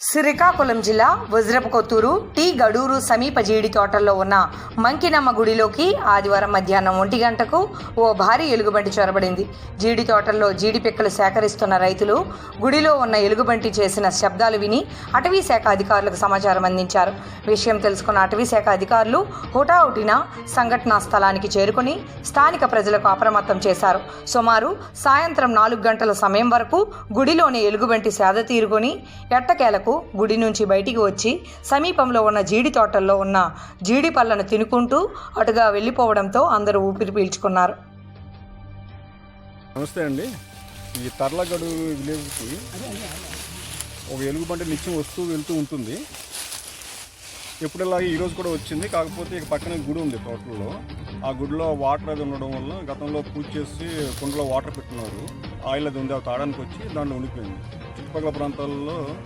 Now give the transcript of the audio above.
శ్రీకాకుళం జిల్లా వజ్రపకొత్తూరు టీ గడూరు సమీప జీడి తోటల్లో ఉన్న మంకినమ్మ గుడిలోకి ఆదివారం మధ్యాహ్నం ఒంటి గంటకు ఓ భారీ ఎలుగుబంటి చొరబడింది. జీడి తోటల్లో జీడి పిక్కలు సేకరిస్తున్న రైతులు గుడిలో ఉన్న ఎలుగుబంటి చేసిన శబ్దాలు విని అటవీ శాఖ అధికారులకు సమాచారం అందించారు. విషయం తెలుసుకున్న అటవీ శాఖ అధికారులు హుటాహుటిన సంఘటనా స్థలానికి చేరుకుని స్థానిక ప్రజలకు అప్రమత్తం చేశారు. సుమారు సాయంత్రం నాలుగు గంటల సమయం వరకు గుడిలోని ఎలుగుబంటి సేద తీరుకొని ఎట్టకేలకు గుడి నుంచి బయటికి వచ్చి సమీపంలో ఉన్న జీడి తోటల్లో ఉన్న జీడి పళ్ళను తినుకుంటూ అటుగా వెళ్ళిపోవడంతో అందరూ ఊపిరి పీల్చుకున్నారు. నమస్తే అండి. ఈ తర్లగడు విలేజ్కి ఒక ఎలుగుబంటి నిత్యం వస్తూ వెళ్తూ ఉంటుంది. ఎప్పుడెలాగే ఈరోజు కూడా వచ్చింది. కాకపోతే ఇక పక్కన గుడి ఉంది తోటలో ఆ గుడిలో వాటర్ అది ఉండడం వల్ల గతంలో పూజ చేసి కుండలో వాటర్ పెట్టున్నారు. ఆయిల్ అది ఉంది అవి తాడానికి వచ్చి దాంట్లో ఉండిపోయింది. చుట్టుపక్కల ప్రాంతాల్లో